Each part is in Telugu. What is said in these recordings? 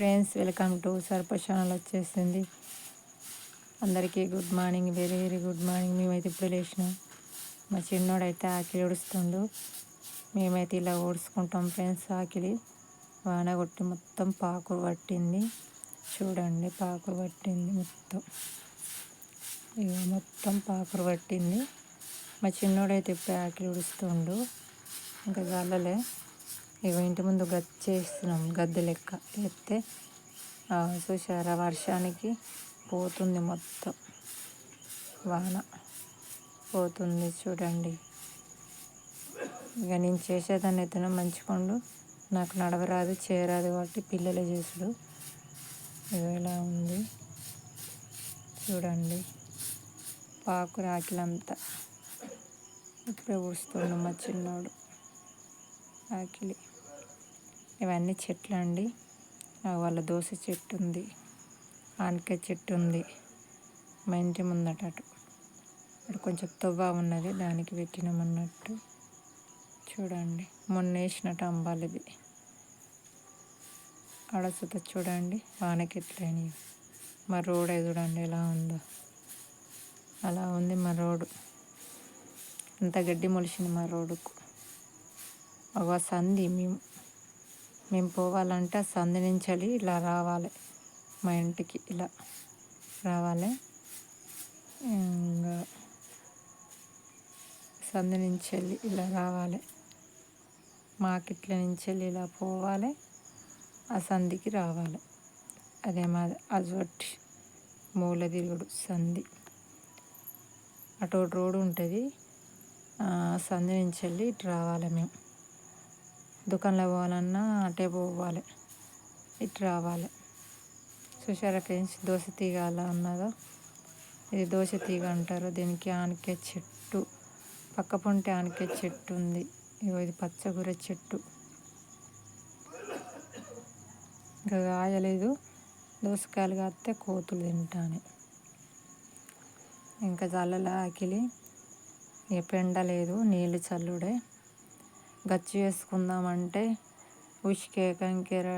Friends welcome to Sarpa channel వచ్చేసింది. అందరికీ good morning very very good morning. మేమైతే ఇప్పుడు లేచినాం. మా చిన్నోడైతే ఆకిలి ఊడుస్తుండు మేమైతే ఇలా ఊడ్చుకుంటాం ఫ్రెండ్స్ ఆకిలి. వాన కొట్టి మొత్తం పాకులు పట్టింది. చూడండి పాకులు పట్టింది మొత్తం. ఇక మొత్తం పాకులు పట్టింది. మా చిన్నోడైతే ఇప్పుడు ఆకిలి ఊడుస్తుండు ఇంకా చల్లలే. ఇక ఇంటి ముందు గచ్చేస్తున్నాం గద్దె లెక్క ఎత్తే చూసారా వర్షానికి పోతుంది మొత్తం. వాన పోతుంది చూడండి. ఇక నేను చేసేదాన్ని అయితే మంచికొండు నాకు నడవరాదు చేయరాదు కాబట్టి పిల్లలే చేసుడు. ఇక ఇలా ఉంది. చూడండి. పాకు రాకిలంతా ఇప్పుడే ఊడుస్తుండు మా చిన్నోడు. ఆకిలి ఇవన్నీ చెట్లు అండి. వాళ్ళ దోశ చెట్టు ఉంది. ఆనకాయ చెట్టు ఉంది. మా ఇంటి ముందట అటు. అటు కొంచెం తవ్వ ఉన్నది. దానికి పెట్టినామన్నట్టు చూడండి. మొన్న వేసినట్టు అంబాలి ఇది అడసుత చూడండి. వానకెట్లయినవి మా రోడ్ చూడండి ఎలా ఉందో. అలా ఉంది మా రోడ్డు అంత గడ్డి మొలిచింది మా రోడ్డుకు. ఒక సంధి మేము మేము పోవాలంటే సంధి నుంచి ఇలా రావాలి మా ఇంటికి ఇలా రావాలి. ఇంకా సంధి నుంచి వెళ్ళి ఇలా రావాలి. మాకిట్ల నుంచి వెళ్ళి ఇలా పోవాలి. ఆ సంధికి రావాలి. అదే మా అజొట్టి మూలదిగుడు సంధి అటు రోడ్డు ఉంటుంది. సంధి నుంచి వెళ్ళి ఇటు రావాలి మేము. దుకాణంలో పోవాలన్నా అటే పోవాలి. ఇటు రావాలి. చూసారా ఫ్రెండ్స్ దోశ తీగ అలా ఉన్నదో ఇది దోశ తీగ అంటారు. దీనికి ఆనకే చెట్టు. పక్క పొంటి ఆనకే చెట్టు ఉంది. ఇగో ఇది పచ్చగూర చెట్టు. ఇంకా కాయలేదు. దోసకాయలు కాస్తే కోతులు తింటాను. ఇంకా జల్లలా ఆకిలి. ఇక పెండ లేదు నీళ్ళు చల్లుడే. గచ్చి వేసుకుందామంటే ఉష్కే కంకెర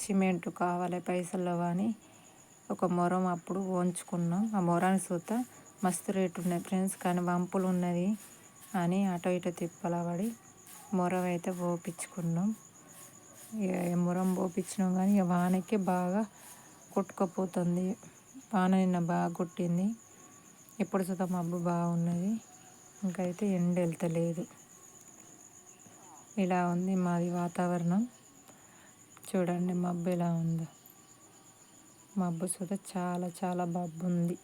సిమెంట్ కావాలి పైసలు అని ఒక మొరం అప్పుడు వంచుకున్నాం ఆ మొరాన్ని చూత మస్తు రేటు ఉన్నాయి ఫ్రెండ్స్ కానీ వంపులు ఉన్నది అని అటో ఇటో తిప్పలబడి మొరం అయితే పోపించుకున్నాం ఇక మొరం పోపించినాం కానీ ఇక వానకి బాగా కొట్టుకపోతుంది. వాన నిన్న బాగా కొట్టింది. ఎప్పుడు చూద్దాం మబ్బు బాగున్నది. ఇంకైతే ఎండ వెళ్తలేదు ఇలా ఉంది మాది వాతావరణం. చూడండి మబ్బు ఇలా ఉందో. మబ్బు చూడ చాలా చాలా మబ్బు ఉంది.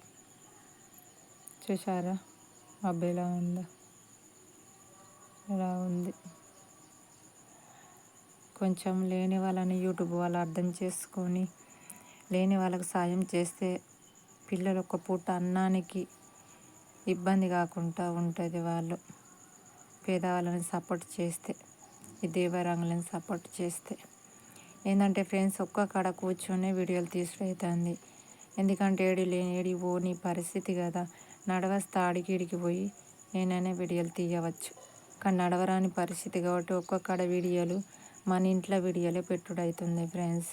చూసారా మబ్బు ఇలా ఉందో. ఇలా ఉంది. కొంచెం లేని వాళ్ళని యూట్యూబ్ వాళ్ళు అర్థం చేసుకొని లేని వాళ్ళకి సాయం చేస్తే పిల్లలు ఒక పూట అన్నానికి ఇబ్బంది కాకుండా ఉంటుంది వాళ్ళు. పేదవాళ్ళని సపోర్ట్ చేస్తే. ఈ దేవరంగులను సపోర్ట్ చేస్తే. ఏంటంటే ఫ్రెండ్స్ ఒక్క కాడ కూర్చొని వీడియోలు తీసుడవుతుంది ఎందుకంటే ఏడి లేని ఏడి పోని పరిస్థితి కదా. నడవస్తే అడిగిడికి పోయి నేనైనా వీడియోలు తీయవచ్చు. కానీ నడవరాని పరిస్థితి కాబట్టి ఒక్క కాడ వీడియోలు మన ఇంట్లో వీడియోలే పెట్టుడవుతుంది ఫ్రెండ్స్.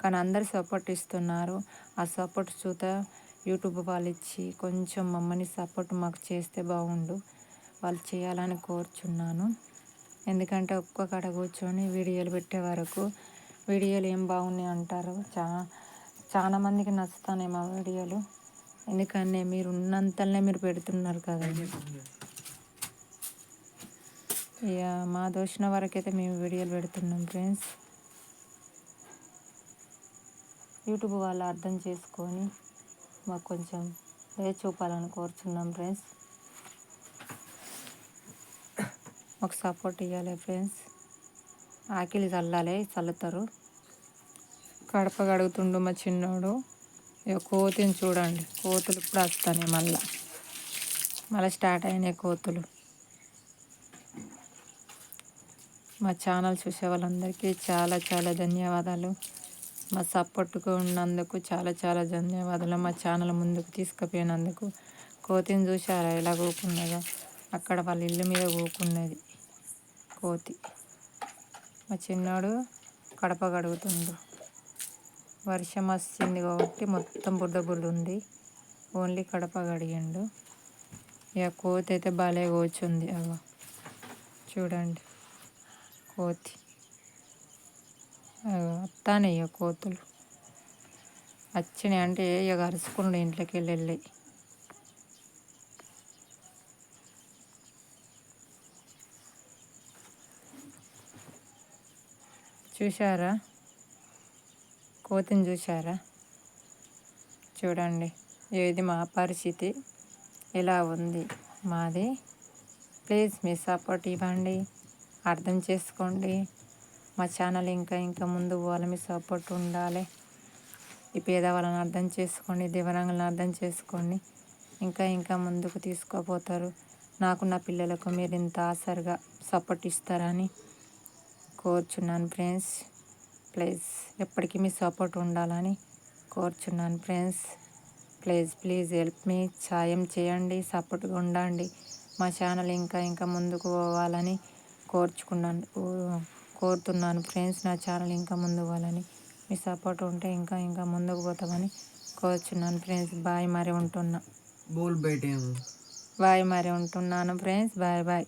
కానీ అందరు సపోర్ట్ ఇస్తున్నారు. ఆ సపోర్ట్ చూత యూట్యూబ్ వాళ్ళు ఇచ్చి కొంచెం మమ్మల్ని సపోర్ట్ మాకు చేస్తే బాగుండు. వాళ్ళు చేయాలని కోరుచున్నాను. ఎందుకంటే ఒక్క కాడ కూర్చొని వీడియోలు పెట్టే వరకు వీడియోలు ఏం బాగున్నాయి అంటారు. చా చాలా మందికి నచ్చుతానే మా వీడియోలు. ఎందుకంటే మీరు ఉన్నంతనే మీరు పెడుతున్నారు కదా. ఇక మా దోషిన వరకైతే మేము వీడియోలు పెడుతున్నాం ఫ్రెండ్స్. యూట్యూబ్ వాళ్ళు అర్థం చేసుకొని మాకు కొంచెం వేచి చూపాలని కోరుచున్నాం ఫ్రెండ్స్. మాకు సపోర్ట్ ఇవ్వాలి ఫ్రెండ్స్. ఆకిలి చల్లాలి చల్లుతారు. కడప కడుగుతుండు మా చిన్నోడు. ఇక కోతిని చూడండి కోతులు ఇప్పుడు వస్తాయి మళ్ళా. మళ్ళీ స్టార్ట్ అయినాయి కోతులు. మా ఛానల్ చూసే వాళ్ళందరికీ చాలా చాలా ధన్యవాదాలు. మా సపోర్ట్గా ఉన్నందుకు చాలా చాలా ధన్యవాదాలు. మా ఛానల్ ముందుకు తీసుకుపోయినందుకు. కోతిని చూసారా ఎలా కూకున్నదో అక్కడ వాళ్ళ ఇల్లు మీద కూకున్నది కోతి మా చిన్నాడు కడప కడుగుతుండు. వర్షం వస్తుంది కాబట్టి మొత్తం బుడ్డ బురద ఉంది ఓన్లీ కడప కడిగిండు. ఇక కోతి అయితే భలే కూర్చుంది. అగో చూడండి కోతి. అగో వస్తానే ఇక కోతులు. వచ్చినాయి అంటే ఇక అరుచుకుండు ఇంట్లోకి వెళ్ళి వెళ్ళి. చూశారా? కోతిని చూశారా? చూడండి ఇది మా పరిస్థితి? ఇలా ఉంది? మాది? ప్లీజ్ మీ సపోర్ట్ ఇవ్వండి. అర్థం చేసుకోండి. మా ఛానల్ ఇంకా ఇంకా ముందు పోవాలి. మీ సపోర్ట్ ఉండాలి. ఈ పేదవాళ్ళని అర్థం చేసుకోండి. దివ్యాంగులను అర్థం చేసుకోండి. ఇంకా ఇంకా ముందుకు తీసుకోపోతారు. నాకు నా పిల్లలకు మీరు ఇంత ఆసరిగా సపోర్ట్ ఇస్తారని కోరుచున్నాను ఫ్రెండ్స్. ప్లీజ్ ఎప్పటికీ మీ సపోర్ట్ ఉండాలని కోరుచున్నాను ఫ్రెండ్స్. ప్లీజ్ ప్లీజ్ హెల్ప్ మీ సాయం చేయండి సపోర్ట్గా ఉండండి. మా ఛానల్ ఇంకా ఇంకా ముందుకు పోవాలని కోరుచుకున్నాను కోరుతున్నాను ఫ్రెండ్స్. నా ఛానల్ ఇంకా ముందు పోవాలని మీ సపోర్ట్ ఉంటే ఇంకా ఇంకా ముందుకు పోతామని కోరుచున్నాను ఫ్రెండ్స్. బాయ్ మరి ఉంటున్నా. బాయ్ మరి ఉంటున్నాను ఫ్రెండ్స్. Bye bye.